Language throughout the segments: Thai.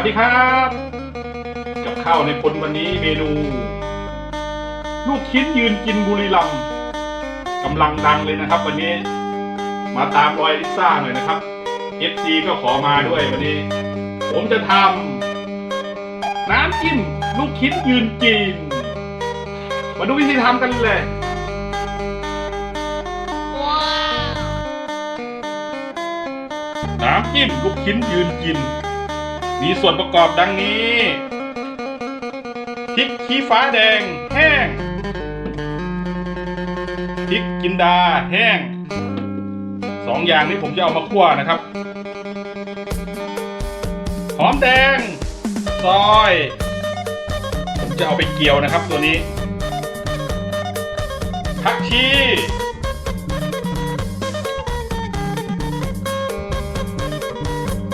วัสดีครับ กับข้าวในพลวันนี้เมนู ลูกชิ้นยืนกินบุรีรัมย์กำลังดังเลยนะครับ วันนี้ มาตามรอยลิซ่าหน่อยนะครับ FC ก็ขอมาด้วยวันนี้ ผมจะทำน้ำจิ้มลูกชิ้นยืนกินมาดูวิธีทำกันเลยน้ำจิ้มลูกชิ้นยืนกิน มีส่วนประกอบดังนี้พริกขี้ฟ้าแดงแห้งพริกจินดาแห้งสองอย่างนี้ผมจะเอามาคั่วนะครับ หอมแดง ซอย ผมจะเอาไปเกี่ยวนะครับตัวนี้ผักชี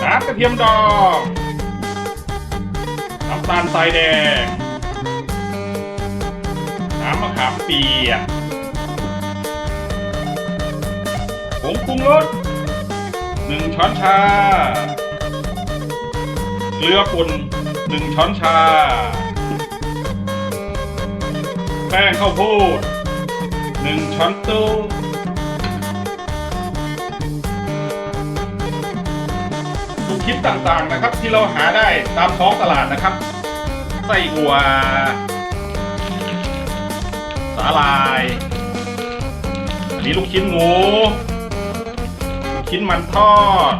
น้ำกระเทียมดองำตาลทรายแดง น้ำมะขามเปียกผงปรุงรสหนึ่งช้อนชา เกลือป่นหนึ่งช้อนชา แป้งข้าวโพดหนึ่งช้อนโต๊ะลูกชิ้นต่างๆนะครับที่เราหาได้ตามท้องตลาดนะครับ ไส้อั่วสาลาย อันนี้ลูกชิ้นหมูลูกชิ้นมันทอด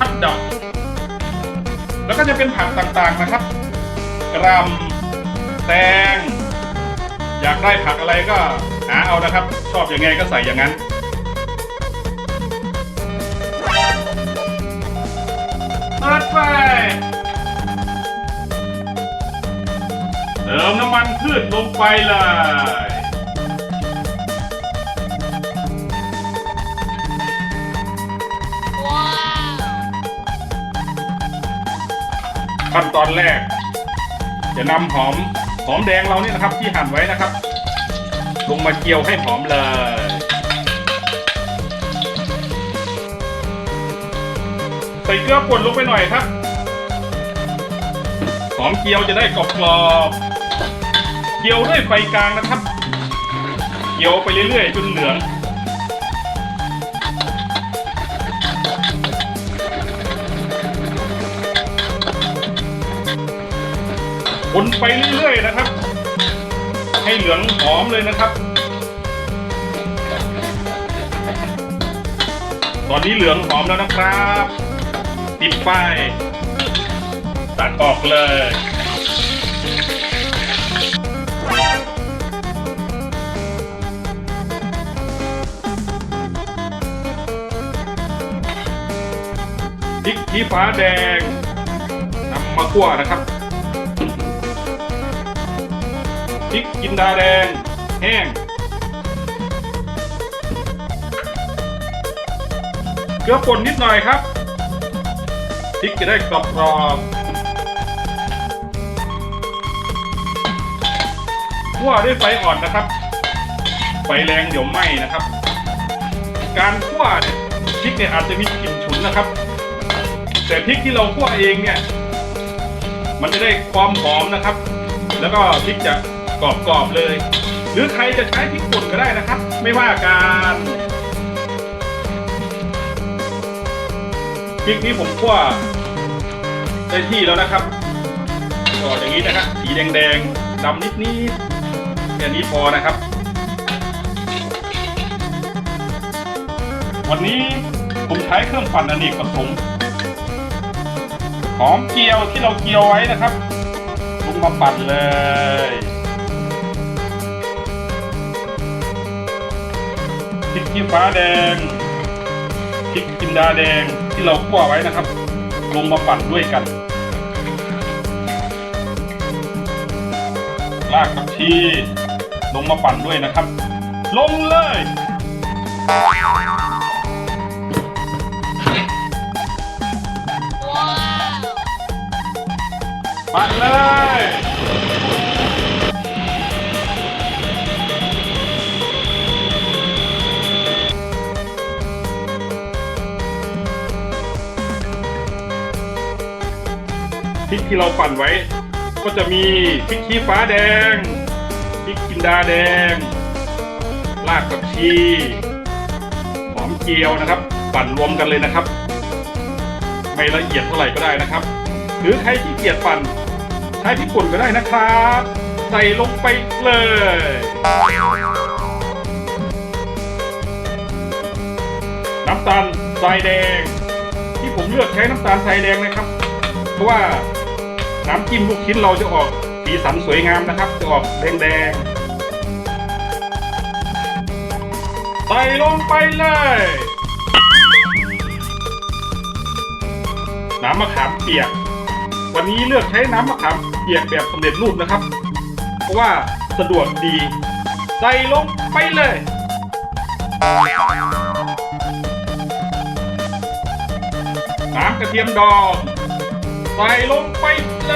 ฮัทดอก แล้วก็จะเป็นผักต่างๆนะครับ กรัมแตง อยากได้ผักอะไรก็หาเอานะครับ ชอบอยังไงก็ใส่อย่างนั้น มน้ำมันพืชลงไปเลยขั้นตอนแรก จะนำหอมหอมแดงเรานี่นะครับที่หั่นไว้นะครับ ลงมาเจียวให้หอมเลยใส่เกลือป่นลงไปหน่อยครับหอมเจียวจะได้กรอบๆ เจียวด้วยไฟกลางนะครับเจียวไปเรื่อยๆจนเหลือง คนไปเรื่อยๆนะครับ ให้เหลืองหอมเลยนะครับ ตอนนี้เหลืองหอมแล้วนะครับปิดไฟตัดออกเลย ชี้ฟ้าแดงนำมาคั่วนะครับพริกจินดาแดง แห้ง เกลือป่นนิดหน่อยครับพริกจะได้กรอบกรอบคั่วด้วยไฟอ่อนนะครับ ไฟแรงเดี๋ยวไหม้นะครับ การคั่วเนี่ยพริกเนี่ยอาจจะมีกลิ่นฉุนนะครับ แต่พริกที่เราคั่วเองเนี่ย มันจะได้ความหอมนะครับ แล้วก็พริกจะกรอบๆเลย หรือใครจะใช้พริกป่นก็ได้นะครับ ไม่ว่ากันพริกนี้ผมคั่วได้ที่แล้วนะครับก็อย่างนี้นะครับสีแดงๆดำนิดๆแค่นี้พอนะครับ วันนี้ผมใช้เครื่องปั่นอเนกประสงค์ หอมเจียวที่เราเจียวไว้นะครับลงมาปั่นเลย พริกขี้ฟ้าแดง พริกจินดาแดงที่เราคั่วไว้นะครับ ลงมาปั่นด้วยกัน รากผักชีลงมาปั่นด้วยนะครับ ลงเลย ปั่นเลยพริกที่เราปั่นไว้ ก็จะมีพริกชี้ฟ้าแดงพริกจินดาแดงรากผักชีหอมเจียวนะครับ ปั่นรวมกันเลยนะครับ ไม่ละเอียดเท่าไหร่ก็ได้นะครับ หรือใครที่เกียจปั่นใช้พริกป่นก็ได้นะครับ ใส่ลงไปเลย น้ำตาลทรายแดง ที่ผมเลือกใช้น้ำตาลทรายแดงนะครับ เพราะว่าน้ำจิ้มลูกชิ้นเราจะออกสีสันสวยงามนะครับ จะออกแดงๆใส่ลงไปเลย น้ำมะขามเปียก วันนี้เลือกใช้น้ำมะขามเปียกแบบสำเร็จรูปนะครับ เพราะว่าสะดวกดี ใส่ลงไปเลย น้ำกระเทียมดอง ใส่ลงไปเล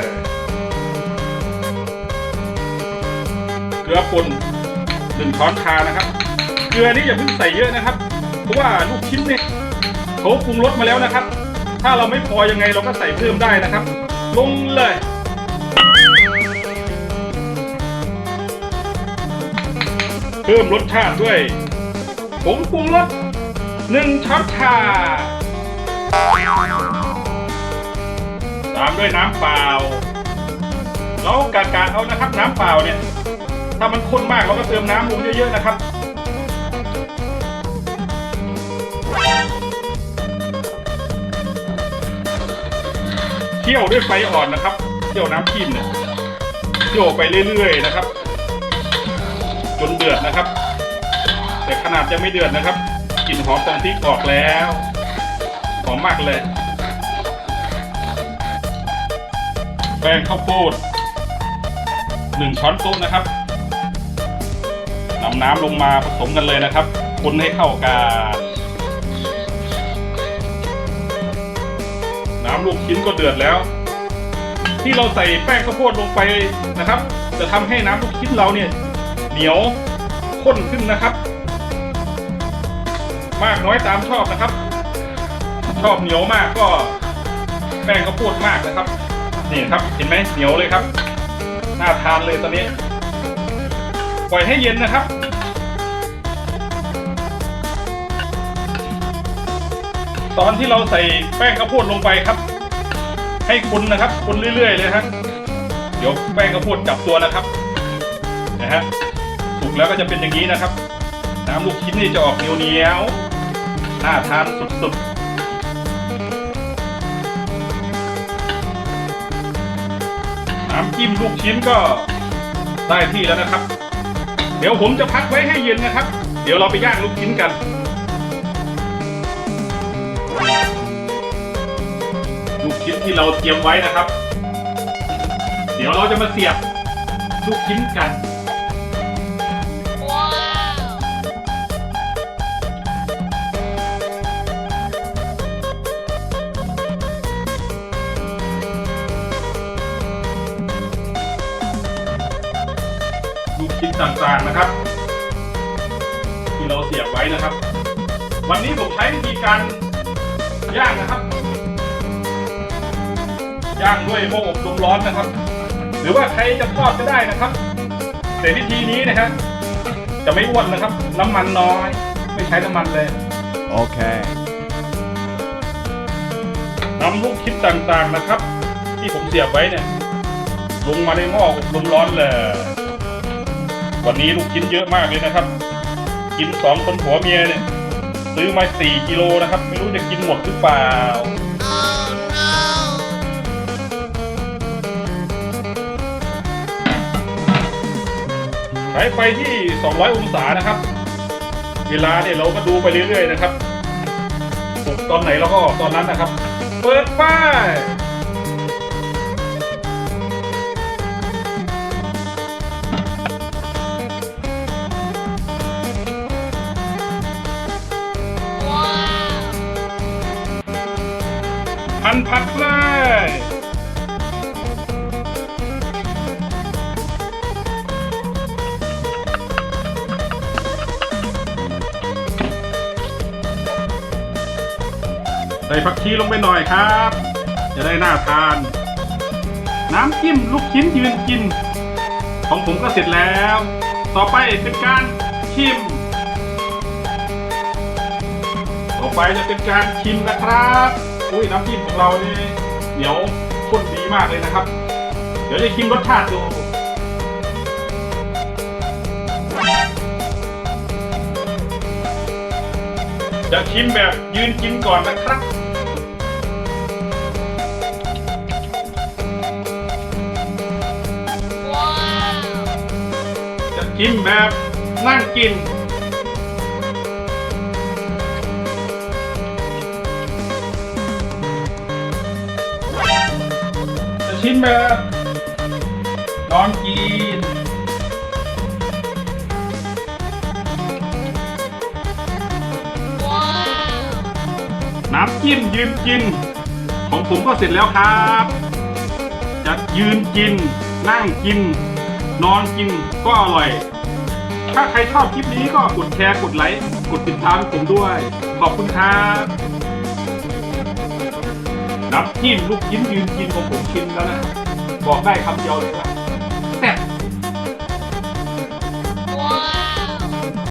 ยเกลือป่นหนึ่งช้อนชานะครับ เกลือนี่อย่าเพิ่งใส่เยอะนะครับ เพราะว่าลูกชิ้นเนี่ยเขาปรุงรสมาแล้วนะครับ ถ้าเราไม่พอยังไงเราก็ใส่เพิ่มได้นะครับ ลงเลย เพิ่มรสชาติด้วยผงปรุงรสหนึ่งช้อนชาตามด้วยน้ำเปล่าเรากากาเอานะครับน้ำเปล่าเนี่ย ถ้ามันข้นมากเราก็เติมน้ำลงเยอะๆนะครับ เคี่ยวด้วยไฟอ่อนนะครับเคี่ยวน้ำจิ้มเนี่ยเคี่ยวไปเรื่อยๆนะครับ จนเดือดนะครับ แต่ขนาดจะไม่เดือดนะครับกลิ่นหอมของพริกออกแล้วหอมมากเลยแป้งข้าวโพดหนึ่งช้อนโต๊ะนะครับนำน้ำลงมาผสมกันเลยนะครับคนให้เข้ากัน น้ำลูกชิ้นก็เดือดแล้ว ที่เราใส่แป้งข้าวโพดลงไปนะครับ จะทำให้น้ำลูกชิ้นเราเนี่ยเหนียวข้นขึ้นนะครับ มากน้อยตามชอบนะครับ ชอบเหนียวมากก็แป้งข้าวโพดมากนะครับนี่ครับเห็นไหมเหนียวเลยครับน่าทานเลยตอนนี้ ปล่อยให้เย็นนะครับ ตอนที่เราใส่แป้งข้าวโพดลงไปครับ ให้คุณนะครับคุณเรื่อย ๆ เลยครับเดี๋ยวแป้งข้าวโพดจับตัวนะครับนะฮะสุกแล้วก็จะเป็นอย่างนี้นะครับ น้ำลูกชิ้นนี่จะออกเหนียวเหนียวๆน่าทานสุดๆน้ำจิ้มลูกชิ้นก็ได้ที่แล้วนะครับ เดี๋ยวผมจะพักไว้ให้เย็นนะครับ เดี๋ยวเราไปย่างลูกชิ้นกัน ลูกชิ้นที่เราเตรียมไว้นะครับ เดี๋ยวเราจะมาเสียบลูกชิ้นกันลูกชิ้นต่างๆนะครับ ที่เราเสียบไว้นะครับ วันนี้ผมใช้วิธีการ ย่างนะครับ ย่างด้วยหม้ออบลมร้อนนะครับ หรือว่าใครจะทอดก็ได้นะครับ แต่วิธีนี้นะครับจะไม่อ้วนนะครับ น้ำมันน้อย ไม่ใช้น้ำมันเลย Okay. นำลูกชิ้นต่างๆนะครับ ที่ผมเสียบไว้เนี่ยลงมาในหม้ออบลมร้อนเลยวันนี้ลูกชิ้นเยอะมากเลยนะครับ กินสองคนผัวเมียเนี่ย ซื้อมา 4 กิโลนะครับ ไม่รู้จะกินหมดหรือเปล่า ใช้ไฟที่ 200 องศานะครับ เวลาเนี่ยเราก็ดูไปเรื่อยๆนะครับสุกตอนไหนเราก็ออกตอนนั้นนะครับ เปิดไฟพั นผัดเลยใส่ผักชีลงไปหน่อยครับ จะได้น่าทาน น้ำจิ้มลูกชิ้นยืนกิน ของผมก็เสร็จแล้ว ต่อไปเป็นการชิม ต่อไปจะเป็นการชิมนะครับ อุ้ยน้ำจิ้ม เรานี่เหนียวข้นดีมากเลยนะครับ เดี๋ยวจะชิมรสชาติดูจะชิมแบบยืนกินก่อนนะครับจะกินแบบนั่งกิน ชิมแบบนอนกินน้ำจิ้มยืนกิน ของผมก็เสร็จแล้วครับ จะยืนกิน นั่งกิน นอนกินก็อร่อย ถ้าใครชอบคลิปนี้ก็กดแชร์กดไลค์กดติดตามผมด้วย ขอบคุณครับ น้ำจิ้มลูกชิ้นยืนกินของผมชิมแล้วนะ บอกได้คำเดียวเลยว่า